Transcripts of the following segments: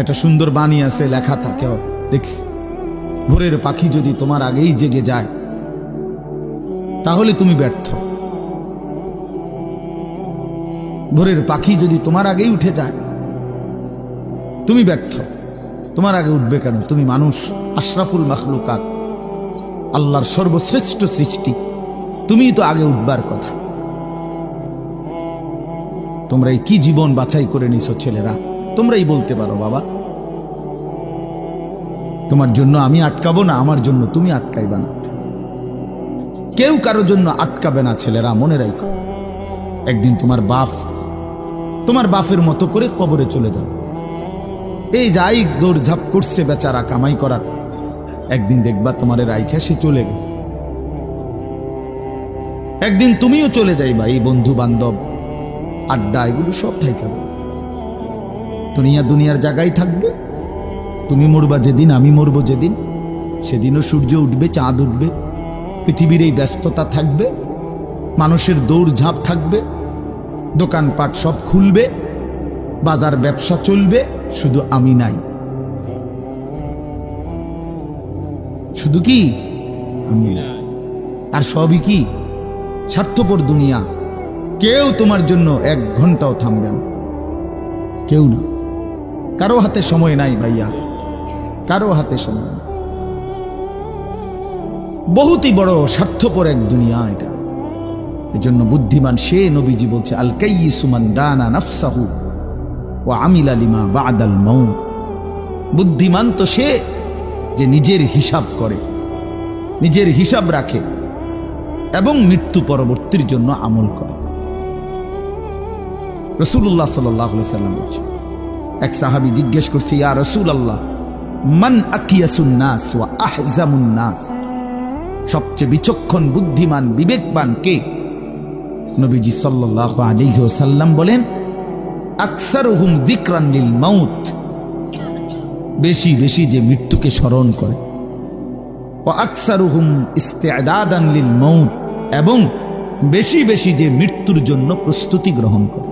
একটা সুন্দর বাণী আছে, লেখা থাকে দেখছি। ভোরের পাখি যদি তোমার আগেই জেগে যায়, তাহলে তুমি ব্যর্থ। ভোরের পাখি যদি তোমার আগেই উঠে যায়, তুমি ব্যর্থ। তোমার আগে উঠবে কেন? তুমি মানুষ, আশরাফুল মাখলুকাত, আল্লাহর সর্বশ্রেষ্ঠ সৃষ্টি। তুমিই তো আগে উঠবার কথা। তোমরা এই কি জীবন বাছাই করে নিছো ছেলেরা? তোমরাই বলতে পারো, বাবা। তোমার জন্য আমি আটকাবো না, আমার জন্য তুমি আটকাইবা না। কেউ কারও জন্য আটকাবে না, ছেলেরা, মনে রাখো একদিন তোমার বাপ, তোমার বাপের মতো করে কবরে চলে যাবে। এই যাই দৌড়ঝাপ করছে বেচারা কামাই করার। একদিন দেখবা তোমার রাইখা সে চলে গেছে। একদিন তুমিও চলে যাইবা, এই বন্ধু বান্ধব আড্ডা, এগুলো সব থাইকা যাবে। দুনিয়া দুনিয়ার জায়গায় থাকবে। তুমি মরবা যেদিন, আমি মরবো যেদিন। সেদিনও সূর্য উঠবে, চাঁদ উঠবে। পৃথিবীর এই ব্যস্ততা থাকবে। মানুষের দৌড়ঝাঁপ থাকবে। দোকানপাট সব খুলবে। বাজার ব্যবসা চলবে। শুধু আমি নাই। শুধু কি? আমি। আর সবই কি? স্বার্থপর দুনিয়া। কেউ তোমার জন্য এক ঘন্টাও থামবে না। কেউ না। কারও হাতে সময় নাই ভাইয়া। কারও হাতে সময় বহুতই বড় স্বার্থপর এক দুনিয়া এটা। এজন্য বুদ্ধিমান সে নবীজি বলছে আল কাই সুমান দানা নাফসাহু ও আমিল আলিমা বাদাল মৌত বুদ্ধিমান তো সে যে নিজের হিসাব করে, নিজের হিসাব রাখে এবং মৃত্যু পরবর্তীর জন্য আমল করে। রসুল্লাহ সাল্লাম বলছে এক সাহাবি জিজ্ঞেস করছে, ইয়া রসুল আল্লাহ মান আকিয়াসুন নাস ওয়া আহজামুন সবচেয়ে বিচক্ষণ, বুদ্ধিমান, বিবেকবান কে? নবীজি সাল্লাহ আলাইহি ওয়াসাল্লাম বলেন, আকসারুহুম যিকরান লিল মাউত। বেশি বেশি যে মৃত্যুকে স্মরণ করে। ও ইস্তেদাদান লিল মৌত এবং বেশি বেশি যে মৃত্যুর জন্য প্রস্তুতি গ্রহণ করে।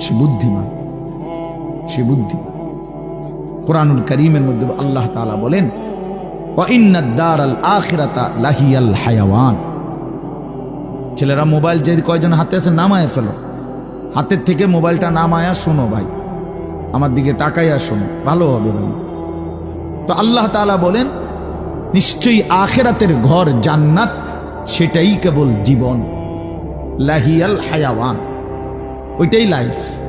সে বুদ্ধিমান। সে বুদ্ধি। কোরআনুল করিমের মধ্যে আল্লাহ তাআলা বলেন ছেলেরা মোবাইল যে কয়জন হাতে আছে নামায় ফেলো। হাতের থেকে মোবাইলটা নামায়া শোনো ভাই। আমার দিকে তাকাইয়া শোনো, ভালো হবে ভাই। তো আল্লাহ তাআলা বলেন, নিশ্চয়ই আখেরাতের ঘর জান্নাত, সেটাই কেবল জীবন। লাহিয়াল হায়াওয়ান। ওইটাই লাইফ